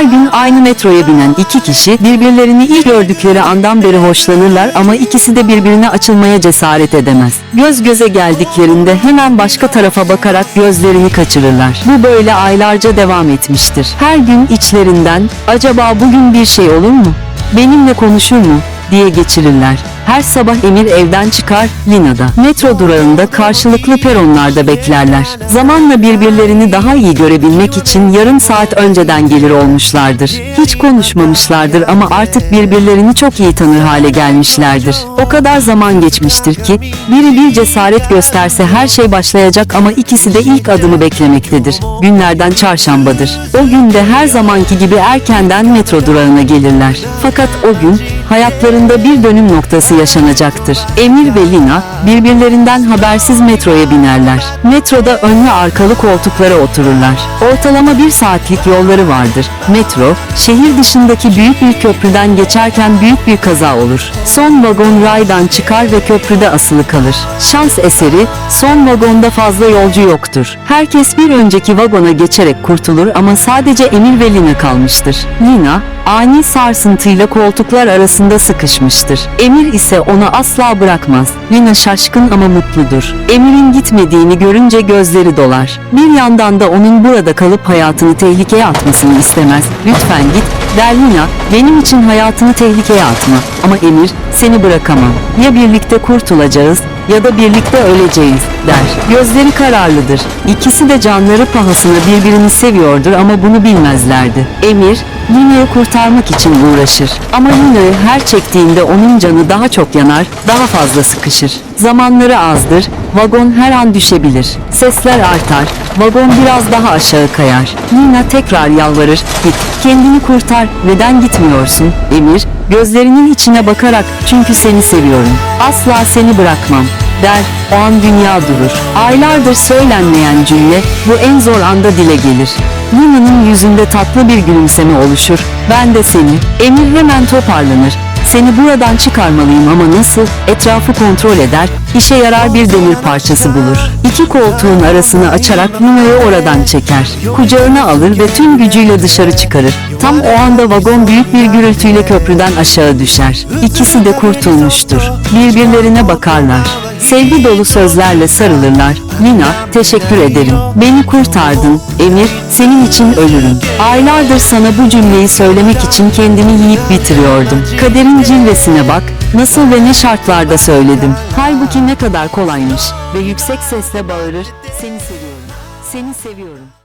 Her gün aynı metroya binen iki kişi birbirlerini ilk gördükleri andan beri hoşlanırlar ama ikisi de birbirine açılmaya cesaret edemez. Göz göze geldiklerinde hemen başka tarafa bakarak gözlerini kaçırırlar. Bu böyle aylarca devam etmiştir. Her gün içlerinden acaba bugün bir şey olur mu? Benimle konuşur mu? diye geçirirler. Her sabah Emir evden çıkar, Lina'da. Metro durağında karşılıklı peronlarda beklerler. Zamanla birbirlerini daha iyi görebilmek için yarım saat önceden gelir olmuşlardır. Hiç konuşmamışlardır ama artık birbirlerini çok iyi tanır hale gelmişlerdir. O kadar zaman geçmiştir ki biri bir cesaret gösterse her şey başlayacak ama ikisi de ilk adımı beklemektedir. Günlerden çarşambadır. O günde her zamanki gibi erkenden metro durağına gelirler. Fakat o gün hayatlarında bir dönüm noktası yaşanacaktır. Emir ve Lina birbirlerinden habersiz metroya binerler. Metroda önlü arkalı koltuklara otururlar. Ortalama bir saatlik yolları vardır. Metro, şehir dışındaki büyük bir köprüden geçerken büyük bir kaza olur. Son vagon raydan çıkar ve köprüde asılı kalır. Şans eseri, son vagonda fazla yolcu yoktur. Herkes bir önceki vagona geçerek kurtulur ama sadece Emir ve Lina kalmıştır. Lina, ani sarsıntıyla koltuklar arasında sıkışmıştır. Emir ise onu asla bırakmaz. Lina şaşkın ama mutludur. Emir'in gitmediğini görünce gözleri dolar. Bir yandan da onun burada kalıp hayatını tehlikeye atmasını istemez. Lütfen git, der Lina, benim için hayatını tehlikeye atma. Ama Emir, seni bırakamam. Ya birlikte kurtulacağız ya da birlikte öleceğiz der. Gözleri kararlıdır. İkisi de canları pahasına birbirini seviyordur ama bunu bilmezlerdi. Emir, Lina'yı kurtarmak için uğraşır. Ama Lina'yı her çektiğinde onun canı daha çok yanar, daha fazla sıkışır. Zamanları azdır, vagon her an düşebilir. Sesler artar, vagon biraz daha aşağı kayar. Lina tekrar yalvarır, git, kendini kurtar, neden gitmiyorsun? Emir, gözlerinin içine bakarak, çünkü seni seviyorum. Asla seni bırakmam der, o an dünya durur. Aylardır söylenmeyen cümle bu en zor anda dile gelir. Lina'nın yüzünde tatlı bir gülümseme oluşur. Ben de seni. Emir hemen toparlanır. Seni buradan çıkarmalıyım ama nasıl? Etrafı kontrol eder, işe yarar bir demir parçası bulur. İki koltuğun arasını açarak Lina'yı oradan çeker. Kucağına alır ve tüm gücüyle dışarı çıkarır. Tam o anda vagon büyük bir gürültüyle köprüden aşağı düşer. İkisi de kurtulmuştur. Birbirlerine bakarlar. Sevgi dolu sözlerle sarılırlar. Lina, teşekkür ederim. Beni kurtardın. Emir, senin için ölürüm. Aylardır sana bu cümleyi söylemek için kendimi yiyip bitiriyordum. Kaderin cilvesine bak, nasıl ve ne şartlarda söyledim. Halbuki ne kadar kolaymış. Ve yüksek sesle bağırır, seni seviyorum. Seni seviyorum.